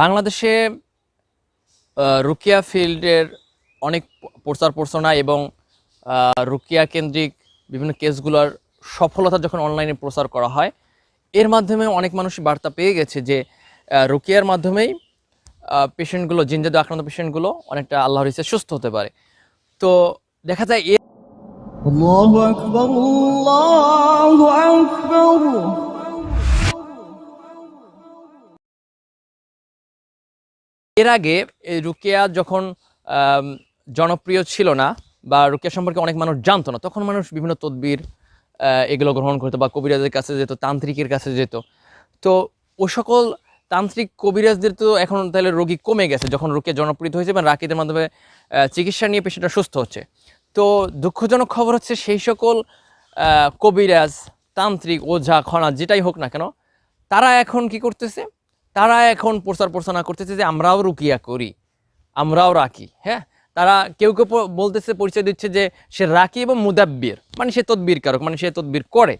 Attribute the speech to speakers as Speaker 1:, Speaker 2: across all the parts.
Speaker 1: বাংলাদেশে রুকিয়া ফিল্ডের অনেক প্রচার প্রচারণা এবং রুকিয়া কেন্দ্রিক বিভিন্ন কেসগুলোর সফলতা যখন অনলাইনে প্রচার করা হয়, এর মাধ্যমে অনেক মানুষ বার্তা পেয়ে গেছে যে রুকিয়ার মাধ্যমেই পেশেন্টগুলো জিনজাদু আক্রান্ত পেশেন্টগুলো অনেকটা আল্লাহর ইচ্ছে সুস্থ হতে পারে। তো দেখা যায় এর এর আগে রুকিয়া যখন জনপ্রিয় ছিল না বা রুকিয়া সম্পর্কে অনেক মানুষ জানতো না, তখন মানুষ বিভিন্ন তদবির এগুলো গ্রহণ করতো বা কবিরাজের কাছে যেত, তান্ত্রিকের কাছে যেত। তো ও সকল তান্ত্রিক কবিরাজদের তো এখন তাহলে রোগী কমে গেছে, যখন রুকিয়া জনপ্রিয় হয়েছে এবং রাকিদের মাধ্যমে চিকিৎসা নিয়ে পেশেন্টটা সুস্থ হচ্ছে। তো দুঃখজনক খবর হচ্ছে সেই সকল কবিরাজ, তান্ত্রিক, ওঝা, খনা, যেটাই হোক না কেন, তারা এখন কি করতেছে? তারা এখন প্রচার প্রচারণা করতেছে যে আমরাও রুকিয়া করি, আমরাও রাখি হ্যাঁ? তারা কেউ কেউ বলতেছে, পরিচয় দিচ্ছে যে সে রাকি এবং মুদাব্বির মানে সে তদবির কারক মানে সে তদবির করে।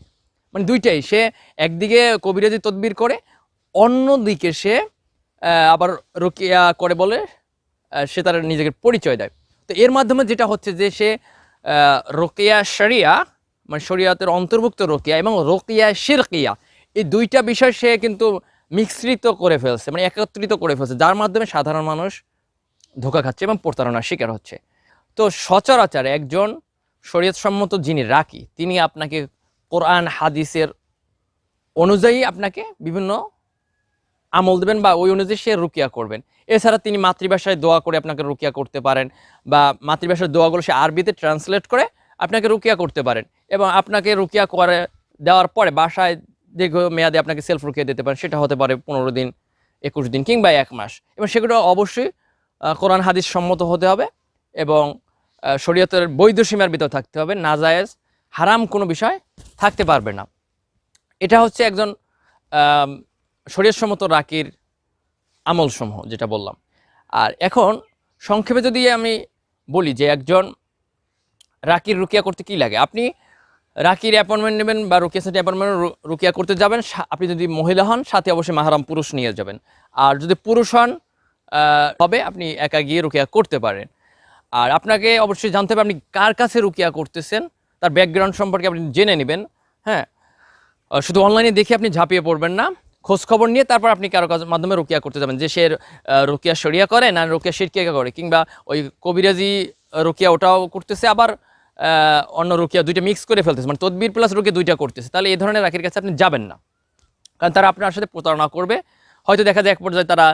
Speaker 1: মানে দুইটাই, সে একদিকে কবিরাজি তদবির করে, অন্যদিকে সে আবার রুকিয়া করে বলে সে তার নিজেকে পরিচয় দেয়। তো এর মাধ্যমে যেটা হচ্ছে যে সে রোকেয়া শরিয়া মানে শরিয়াতের অন্তর্ভুক্ত রোকিয়া এবং রোকিয়া শিরকিয়া, এই দুইটা বিষয় সে কিন্তু মিশ্রিত করে ফেলছে মানে একত্রিত করে ফেলছে, যার মাধ্যমে সাধারণ মানুষ ধোকা খাচ্ছে এবং প্রতারণার শিকার হচ্ছে। তো সচরাচর একজন শরীয়তসম্মত যিনি রাখি তিনি আপনাকে কোরআন, হাদিসের অনুযায়ী আপনাকে বিভিন্ন আমল দেবেন বা ওই অনুযায়ী সে রুকিয়া করবেন। এছাড়া তিনি মাতৃভাষায় দোয়া করে আপনাকে রুকিয়া করতে পারেন বা মাতৃভাষার দোয়াগুলো সে আরবিতে ট্রান্সলেট করে আপনাকে রুকিয়া করতে পারেন এবং আপনাকে রুকিয়া করে দেওয়ার পরে বাসায় দীর্ঘ মেয়াদে আপনাকে সেলফ রুকিয়া দিতে পারেন সেটা হতে পারে পনেরো দিন একুশ দিন কিংবা এক মাস। এবং সেগুলো অবশ্যই কোরআন হাদিস সম্মত হতে হবে এবং শরীয়তের বৈধ সীমার ভিতর থাকতে হবে নাজায়েজ হারাম কোনো বিষয় থাকতে পারবে না। এটা হচ্ছে একজন আম, শরীয়তসম্মত রাকির আমলসমূহ যেটা বললাম। আর এখন সংক্ষেপে যদি আমি বলি যে একজন রাকির রুকিয়া করতে কি লাগে? আপনি রাকির অ্যাপয়েন্টমেন্ট নেবেন বা রুকিয়া সাথে অ্যাপয়েন্টমেন্ট রুকিয়া করতে যাবেন। আপনি যদি মহিলা হন, সাথে অবশ্যই মাহারাম পুরুষ নিয়ে যাবেন। আর যদি পুরুষ হন তবে আপনি একা গিয়ে রুকিয়া করতে পারেন। আর আপনাকে অবশ্যই জানতে হবে আপনি কার কাছে রুকিয়া করতেছেন, তার ব্যাকগ্রাউন্ড সম্পর্কে আপনি জেনে নেবেন হ্যাঁ? শুধু অনলাইনে দেখে আপনি ঝাঁপিয়ে পড়বেন না। খোঁজ খবর নিয়ে তারপর আপনি কারও মাধ্যমে রুকিয়া করতে যাবেন। যে সে রুকিয়া শরিয়া করে না, রুকিয়া শিরকিয়া করে, কিংবা ওই কবিরাজি রুকিয়া ওটাও করতেছে, আবার অন্য রুকিয়া দুইটা মিক্স করে ফেলতেছে। মানে তদবির প্লাস রুকিয়া দুইটা করতেছে। তাহলে এই ধরনের রাখির কাছে আপনি যাবেন না। কারণ তারা আপনার সাথে প্রতারণা করবে। হয়তো দেখা যায় এক পর্যায়ে তারা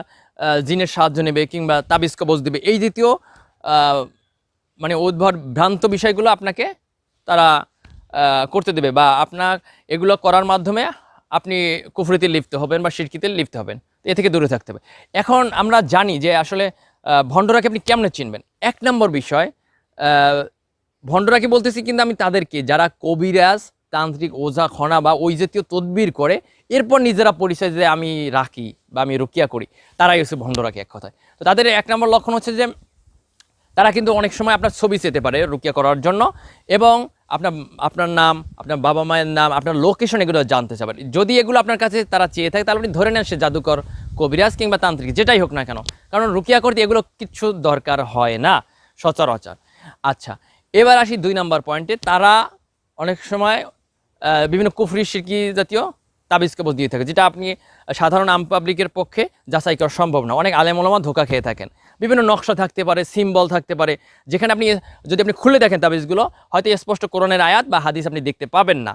Speaker 1: জিনের সাহায্য নেবে কিংবা তাবিজ কবজ দেবে। এই দ্বিতীয় মানে উদ্ভট ভ্রান্ত বিষয়গুলো আপনাকে তারা করতে দেবে বা আপনার এগুলো করার মাধ্যমে আপনি কুফরিতে লিপ্ত হবেন বা শিরকিতে লিপ্ত হবেন। এ থেকে দূরে থাকতে হবে। এখন আমরা জানি যে আসলে ভণ্ডরাকে আপনি কেমনে চিনবেন? এক নম্বর বিষয় ভণ্ডরাকে বলতেছি কিন্তু আমি তাদেরকে, যারা কবিরাজ, তান্ত্রিক ওঝা খনা বা ওই জাতীয় তদবির করে, এরপর নিজেরা পরিচয় যে আমি রাখি বা আমি রুকিয়া করি, তারাই হচ্ছে ভণ্ডরাকে এক কথায়। তো তাদের এক নম্বর লক্ষণ হচ্ছে যে, তারা কিন্তু অনেক সময় আপনার ছবি চেতে পারে রুকিয়া করার জন্য এবং আপনার আপনার নাম, আপনার বাবা মায়ের নাম, আপনার লোকেশন এগুলো জানতে চাবেন যদি এগুলো আপনার কাছে তারা চেয়ে থাকে, তাহলে আপনি ধরে নেন সে জাদুকর, কবিরাজ কিংবা তান্ত্রিক, যেটাই হোক না কেন। কারণ রুকিয়া করতে এগুলো কিচ্ছু দরকার হয় না, সচরাচর। আচ্ছা এবার আসি দুই নাম্বার পয়েন্টে। তারা অনেক সময় বিভিন্ন কুফরি, সিরকি জাতীয় তাবিজ কবজ দিয়ে থাকে, যেটা আপনি সাধারণ আম পাবলিকের পক্ষে যাচাই করা সম্ভব না। অনেক আলেম ওলামা ধোকা খেয়ে থাকেন। বিভিন্ন নকশা থাকতে পারে, সিম্বল থাকতে পারে, যেখানে আপনি, যদি আপনি খুলে দেখেন তাবিজগুলো, হয়তো স্পষ্ট কোরআনের আয়াত বা হাদিস আপনি দেখতে পাবেন না।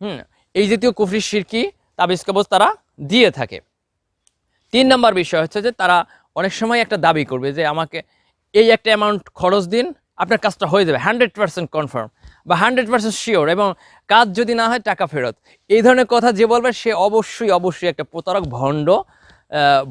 Speaker 1: হুম, এই জাতীয় কুফরি, সিরকি তাবিজ কবজ তারা দিয়ে থাকে। তিন নম্বর বিষয় হচ্ছে যে তারা অনেক সময় একটা দাবি করবে যে আমাকে এই একটা অ্যামাউন্ট খরচ দিন আপনার কাজটা হয়ে যাবে, হান্ড্রেড পার্সেন্ট কনফার্ম বা হান্ড্রেড পার্সেন্ট শিওর এবং কাজ যদি না হয়, টাকা ফেরত। এই ধরনের কথা যে বলবে, সে অবশ্যই অবশ্যই একটা প্রতারক ভণ্ড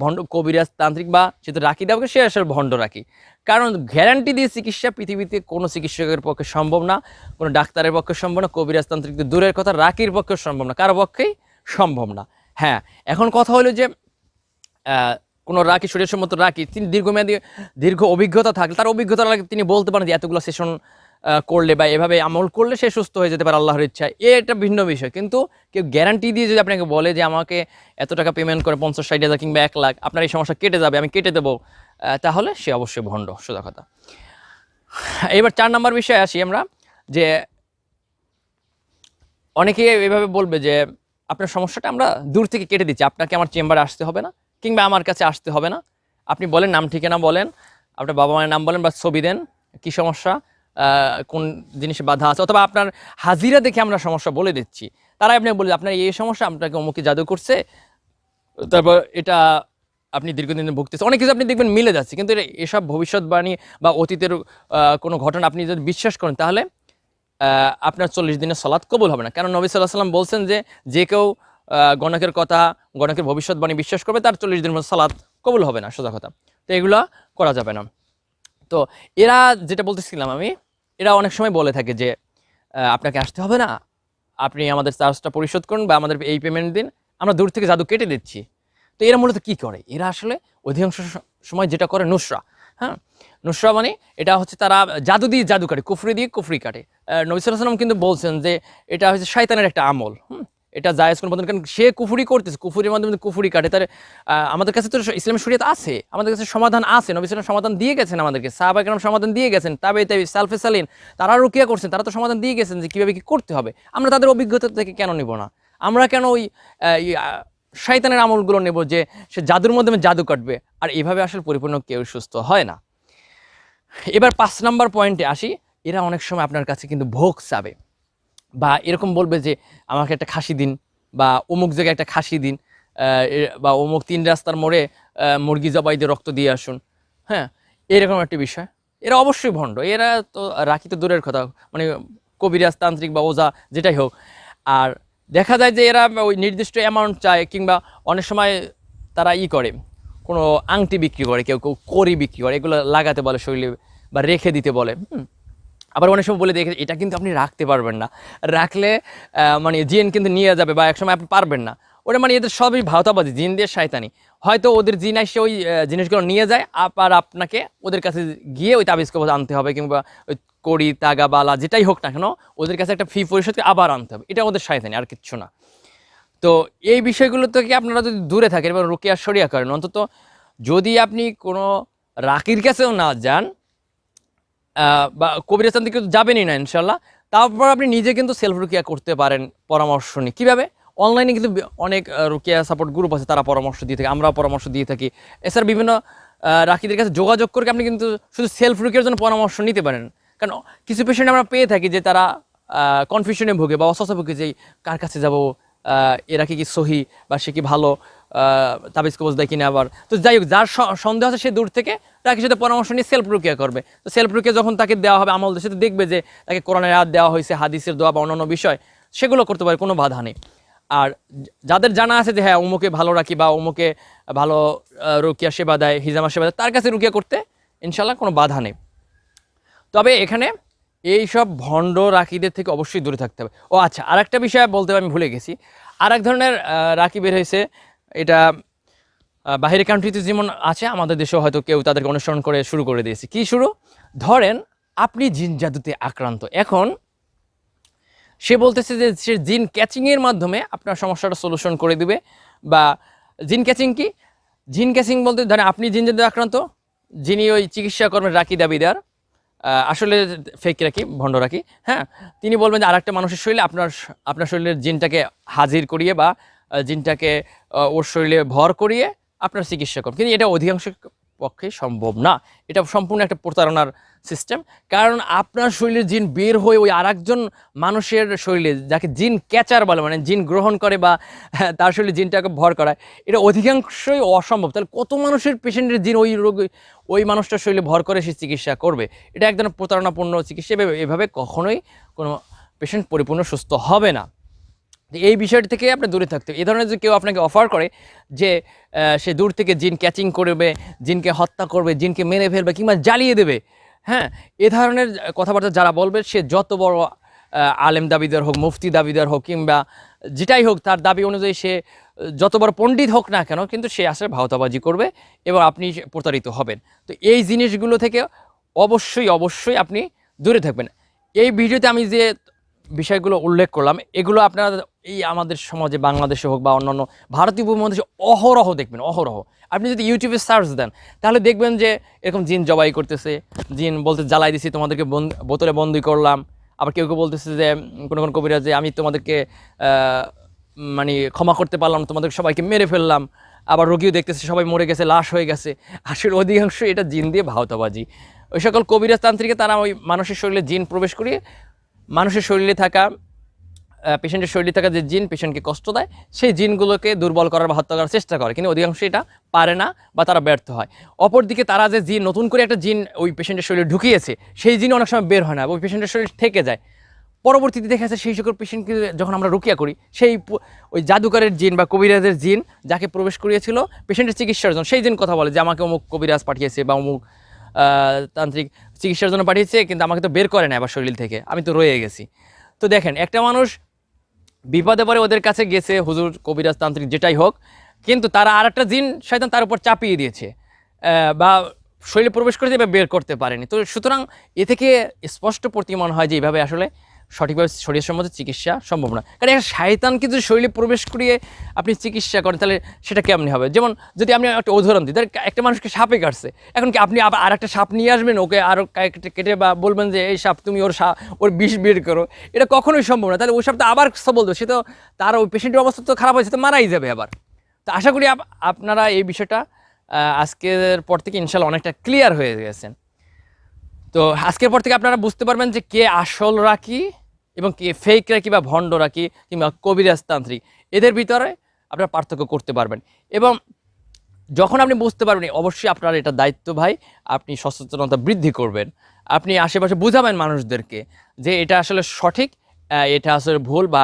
Speaker 1: ভণ্ড কবিরাজ তান্ত্রিক বা সে তো রাখি দেওয়াকে সে আসলে ভণ্ড রাখি। কারণ গ্যারান্টি দিয়ে চিকিৎসা পৃথিবীতে কোনো চিকিৎসকের পক্ষে সম্ভব না, কোনো ডাক্তারের পক্ষে সম্ভব না, কবিরাজ তান্ত্রিক দূরের কথা রাকির পক্ষে সম্ভব না, কারও পক্ষেই সম্ভব না। হ্যাঁ এখন কথা হলো যে কোনো রাখি শরীর সম্মত রাখি তিনি দীর্ঘমেয়াদী, দীর্ঘ অভিজ্ঞতা থাকলে, তার অভিজ্ঞতা তিনি বলতে পারেন যে এতগুলো সেশন করলে বা এভাবে আমল করলে সে সুস্থ হয়ে যেতে পারে আল্লাহর ইচ্ছায়। এ একটা ভিন্ন বিষয়। কিন্তু কেউ গ্যারান্টি দিয়ে যদি আপনাকে বলে যে আমাকে এত টাকা পেমেন্ট করে পঞ্চাশ, ষাট হাজার কিংবা এক লাখ, আপনার এই সমস্যা কেটে যাবে, আমি কেটে দেবো তাহলে সে অবশ্যই ভণ্ড, সোজা কথা। এবার চার নম্বর বিষয়ে আসি আমরা, যে অনেকে এভাবে বলবে যে আপনার সমস্যাটা আমরা দূর থেকে কেটে দিচ্ছি, আপনাকে আমার চেম্বারে আসতে হবে না। কিংবা আমার কাছে আসতে হবে না। আপনি বলেন নাম, ঠিকানা বলেন, আপনার বাবা মায়ের নাম বলেন বা ছবি দেন, কী সমস্যা কোন জিনিসে বাধা আছে, অথবা আপনার হাজিরা দেখে আমরা সমস্যা বলে দিচ্ছি। তারাই আপনি বলে, আপনার এই সমস্যা আপনাকে অমুকে জাদু করছে, তারপর এটা আপনি দীর্ঘদিন ভুগতেছে অনেক কিছু আপনি দেখবেন মিলে যাচ্ছে, কিন্তু এসব ভবিষ্যৎবাণী বা অতীতের কোনো ঘটনা আপনি যদি বিশ্বাস করেন, তাহলে আপনার চল্লিশ দিনের সলাৎ কবুল হবে না। কারণ নবী সাল্লাহ সাল্লাম বলছেন যে যে কেউ গণকের কথা গণকের ভবিষ্যৎবাণী বিশ্বাস করবে তার চল্লিশ দিনের মধ্যে সালাদ কবুল হবে না সোজা কথা। তো এগুলো করা যাবে না। তো এরা যেটা বলতেছিলাম আমি এরা অনেক সময় বলে থাকে যে আপনাকে আসতে হবে না। আপনি আমাদের চার্জটা পরিশোধ করুন বা আমাদের এই পেমেন্ট দিন। আমরা দূর থেকে জাদু কেটে দিচ্ছি। তো এরা মূলত কি করে? এরা আসলে অধিকাংশ সময় যেটা করে নুসরা। হ্যাঁ? নুসরা মানে এটা হচ্ছে তারা জাদু দিয়ে জাদু কাটে কুফরি দিয়ে কুফরি কাটে। আহ, নবী সাল্লাল্লাহু আলাইহি সাল্লাম কিন্তু বলছেন যে এটা হচ্ছে শয়তানের একটা আমল। হুম? এটা জায়েজ কোনো বন্ধন, কারণ সে কুফুরি করতেছে, কুফুরির মাধ্যমে কুফুরি কাটে। তার আমাদের কাছে তো ইসলামের শরীয়ত আছে, আমাদের কাছে সমাধান আছে, নবী সাল্লাম সমাধান দিয়ে গেছেন আমাদেরকে সাহাবা কেন সমাধান দিয়ে গেছেন তাবে তাই সালফে সালিন তারা রুকিয়া করছেন, তারা তো সমাধান দিয়ে গেছেন যে কীভাবে কী করতে হবে। আমরা তাদের অভিজ্ঞতা থেকে কেন নিব না? আমরা কেন ওই শয়তানের আমলগুলো নেব যে সে জাদুর মাধ্যমে জাদু কাটবে? আর এভাবে আসলে পরিপূর্ণ কেউ সুস্থ হয় না। এবার পাঁচ নাম্বার পয়েন্টে আসি। এরা অনেক সময় আপনার কাছে কিন্তু ভোগ চাবে। বা এরকম বলবে যে, আমাকে একটা খাসি দিন বা অমুক জায়গায় একটা খাসি দিন বা অমুক তিন রাস্তার মোড়ে মুরগি জবাই দিয়ে রক্ত দিয়ে আসুন। হ্যাঁ এরকম একটা বিষয়। এরা অবশ্যই ভণ্ড। এরা তো রাখি তো দূরের কথা। মানে কবিরাজ, তান্ত্রিক বা ওজা, যেটাই হোক। আর দেখা যায় যে এরা ওই নির্দিষ্ট অ্যামাউন্ট চায় কিংবা অনেক সময় তারা ই করে। কোনো আংটি বিক্রি করে, কেউ কেউ করি বিক্রি করে। এগুলো লাগাতে বলে শরীরে বা রেখে দিতে বলে। হুম। আবার অনেক সময় বলে দেখে, এটা কিন্তু আপনি রাখতে পারবেন না। রাখলে মানে জিন কিন্তু নিয়ে যাবে বা একসময় আপনি পারবেন না। ওটা মানে এদের সবই ভাওতাবাজি, জিন দিয়ে শয়তানি। হয়তো ওদের জিন এসে ওই জিনিসগুলো নিয়ে যায় আবার আপনাকে ওদের কাছে গিয়ে ওই তাবিজ কবজ আনতে হবে কিংবা ওই কড়ি, তাগা, বালা যেটাই হোক না কেন, ওদের কাছে একটা ফি পরিশোধ করে আবার আনতে হবে। এটা ওদের শয়তানি, আর কিচ্ছু না। তো এই বিষয়গুলো থেকে আপনারা যদি দূরে থাকেন এবং রুকিয়া সরিয়া করেন, অন্তত যদি আপনি কোনো রাকির কাছেও না যান বা কবিরাস্তান থেকে যাবেনই না ইনশাল্লাহ তারপর আপনি নিজে কিন্তু সেলফ রুকিয়া করতে পারেন পরামর্শ নিয়ে। কীভাবে? অনলাইনে কিন্তু অনেক রুকিয়া সাপোর্ট গ্রুপ আছে তারা পরামর্শ দিয়ে থাকে আমরাও পরামর্শ দিয়ে থাকি। এছাড়া বিভিন্ন আহ, রাকিদের কাছে যোগাযোগ করে আপনি কিন্তু শুধু সেলফ রুকিয়ার জন্য পরামর্শ নিতে পারেন। কারণ কিছু পেশেন্ট আমরা পেয়ে থাকি যে তারা কনফিউশনে ভোগে বা অসস্থ ভোগে যে কার কাছে যাব? এরা কি কি সহি বা সে কি ভালো? তাবিজ কবজ দেয় কিনা আবার। তো যাই হোক, যার সন্দেহ আছে সে দূর থেকে রাখির সাথে পরামর্শ নিয়ে সেলফ রুকিয়া করবে। তো সেলফ রুকিয়া যখন তাকে দেওয়া হবে, আমল সাথে দেখবে যে তাকে কোরআনের হাত দেওয়া হয়েছে, হাদিসের দোয়া বা অন্যান্য বিষয়, সেগুলো করতে পারে, কোনো বাধা নেই। আর যাদের জানা আছে যে হ্যাঁ অমুকে ভালো রাখি বা অমুকে ভালো রুকিয়া সেবা দেয়, হিজামা সেবা দেয়, তার কাছে রুকিয়া করতে ইনশাল্লাহ কোনো বাধা নেই। তবে এখানে এই সব ভণ্ড রাকিদের থেকে অবশ্যই দূরে থাকতে হবে। ও আচ্ছা আর একটা বিষয় বলতে আমি ভুলে গেছি। আর এক ধরনের রাকি বের হয়েছে এটা বাহিরের কান্ট্রিতে যেমন আছে, আমাদের দেশেও হয়তো কেউ তাদেরকে অনুসরণ করে শুরু করে দিয়েছে। কি শুরু? ধরেন, আপনি জিন জাদুতে আক্রান্ত। এখন সে বলতেছে যে সে জিন ক্যাচিংয়ের মাধ্যমে আপনার সমস্যাটা সলিউশন করে দিবে। বা জিন ক্যাচিং কি? জিন ক্যাচিং বলতে, ধরেন আপনি জিন জাদুতে আক্রান্ত, যিনি ওই চিকিৎসা কর্মের রাকি দাবিদার আসলে ফেক রাখি, ভণ্ড রাখি হ্যাঁ? তিনি বলবেন যে আরেকটা মানুষের শরীরে আপনার আপনার শরীরের জিনটাকে হাজির করিয়ে বা জিনটাকে ওর শরীরে ভর করিয়ে আপনার চিকিৎসা করুন। কিন্তু এটা অধিকাংশ পক্ষে সম্ভব না। এটা সম্পূর্ণ একটা প্রতারণার সিস্টেম কারণ আপনার শরীরের জিন বের হয়ে ওই আরেকজন মানুষের শরীরে, যাকে জিন ক্যাচার বলে মানে জিন গ্রহণ করে বা তার শরীরে জিনটাকে ভর করায়, এটা অধিকাংশই অসম্ভব। তাহলে কত মানুষের পেশেন্টের জিন ওই রোগ, ওই মানুষটার শরীরে ভর করে সে চিকিৎসা করবে? এটা এক ধরনের প্রতারণাপূর্ণ চিকিৎসা। এভাবে- কখনোই কোনো পেশেন্ট পরিপূর্ণ সুস্থ হবে না। এই বিষয়টি থেকে আপনি দূরে থাকতে এই ধরনের যদি কেউ আপনাকে অফার করে যে সে দূর থেকে জিন ক্যাচিং করবে জিনকে হত্যা করবে জিনকে মেরে ফেলবে কিংবা জ্বালিয়ে দেবে হ্যাঁ এ ধরনের কথাবার্তা যারা বলবে সে যত বড় আলেম দাবিদার হোক মুফতি দাবিদার হোক কিংবা যেটাই হোক তার দাবি অনুযায়ী সে আহ, যত বড় পণ্ডিত হোক না কেন কিন্তু সে আসলে ভাওতাবাজি করবে এবং আপনি প্রতারিত হবেন। তো এই জিনিসগুলো থেকে অবশ্যই অবশ্যই আপনি দূরে থাকবেন। এই ভিডিওতে আমি যে বিষয়গুলো উল্লেখ করলাম এগুলো আপনারা এই আমাদের সমাজে, বাংলাদেশে হোক বা অন্যান্য ভারতীয় উপমহাদেশে অহরহ দেখবেন, অহরহ। আপনি যদি ইউটিউবে সার্চ দেন, তাহলে দেখবেন যে এরকম জিন জবাই করতেছে, জিন বলতে জ্বালাই দিছি, তোমাদেরকে বোতলে বন্দি করলাম। আবার কেউ কেউ বলতেছে যে কোনো কোনো কবিরা যে, আমি তোমাদেরকে মানে ক্ষমা করতে পারলাম তোমাদের সবাইকে মেরে ফেললাম। আবার রোগীও দেখতেছে, সবাই মরে গেছে, লাশ হয়ে গেছে। আসলে অধিকাংশ এটা জিন দিয়ে ভাওতাবাজি। ওই সকল কবিরাজ তান্ত্রিকে তারা ওই মানুষের শরীরে জিন প্রবেশ করিয়ে, মানুষের শরীরে থাকা পেশেন্টের শরীরে থাকা যে জিন পেশেন্টকে কষ্ট দেয়, সেই জিনগুলোকে দুর্বল করার বা হত্যা করার চেষ্টা করে। কিন্তু অধিকাংশ এটা পারে না বা তারা ব্যর্থ হয়। অপরদিকে তারা যে জিন নতুন করে একটা জিন ওই পেশেন্টের শরীরে ঢুকিয়েছে, সেই জিন অনেক সময় বের হয় না ওই পেশেন্টের শরীর থেকে যায়। পরবর্তীতে দেখা যাচ্ছে সেই সকল পেশেন্টকে যখন আমরা রুকিয়া করি, সেই ওই জাদুকারের জিন বা কবিরাজের জিন যাকে প্রবেশ করিয়েছিল পেশেন্টের চিকিৎসার জন্য, সেই জিন কথা বলে যে, আমাকে অমুক কবিরাজ পাঠিয়েছে বা অমুক তান্ত্রিক চিকিৎসার জন্য পাঠিয়েছে, কিন্তু আমাকে তো বের করে না আবার শরীর থেকে। আমি তো রয়ে গেছি। তো দেখেন, একটা মানুষ বিপদে পরে ওদের কাছে গেছে, হুজুর, কবিরাজ, তান্ত্রিক, যেটাই হোক। কিন্তু তারা আর একটা জিন শয়তান তার উপর চাপিয়ে দিয়েছে। বা শরীরে প্রবেশ করে বা বের করতে পারেনি। তো সুতরাং এ থেকে স্পষ্ট প্রতীয়মান হয় যে এইভাবে আসলে সঠিকভাবে শরীর সম্বন্ধে চিকিৎসা সম্ভব না। কারণ একটা শায়তানকে যদি শরীরে প্রবেশ করিয়ে আপনি চিকিৎসা করেন, তাহলে সেটা কেমনি হবে? যেমন যদি আমি একটা উদাহরণ দিই একটা মানুষকে সাপে কাটছে, এখন কি আপনি আর একটা সাপ নিয়ে আসবেন? ওকে আরও কেটে- বা বলবেন যে, এই সাপ, তুমি ওর সাপ ওর বিষ বের করো। এটা কখনোই সম্ভব না। তাহলে ওই সাপ তো আবার দেবে সে তো তার ওই পেশেন্টের অবস্থা তো খারাপ হয়েছে তো মারাই যাবে আবার। তো আশা করি আপ- আপনারা এই বিষয়টা আজকের পর থেকে ইনশাল্লাহ অনেকটা ক্লিয়ার হয়ে গেছেন। তো আজকের পর থেকে আপনারা বুঝতে পারবেন যে কে আসল রাখি এবং কে ফেক রাখি বা ভণ্ড রাখি কিংবা কবিরাজতান্ত্রিক, এদের ভিতরে আপনারা পার্থক্য করতে পারবেন। এবং যখন আপনি বুঝতে পারবেন, অবশ্যই আপনার এটা দায়িত্ব ভাই, আপনি সচেতনতা বৃদ্ধি করবেন। আপনি আশেপাশে বুঝাবেন মানুষদেরকে যে এটা আসলে সঠিক এটা আসলে ভুল বা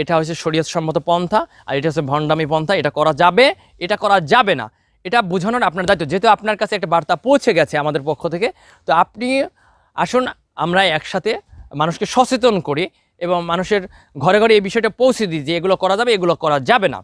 Speaker 1: এটা হচ্ছে শরীয়তসম্মত পন্থা আর এটা হচ্ছে ভণ্ডামি পন্থা, এটা করা যাবে, এটা করা যাবে না। এটা বোঝানোর আপনার দায়িত্ব। যেহেতু আপনার কাছে একটা বার্তা পৌঁছে গেছে আমাদের পক্ষ থেকে, তো আপনি আসুন, আমরা একসাথে মানুষকে সচেতন করি এবং মানুষের ঘরে ঘরে এই বিষয়টা পৌঁছে দিই যে এগুলো করা যাবে, এগুলো করা যাবে না।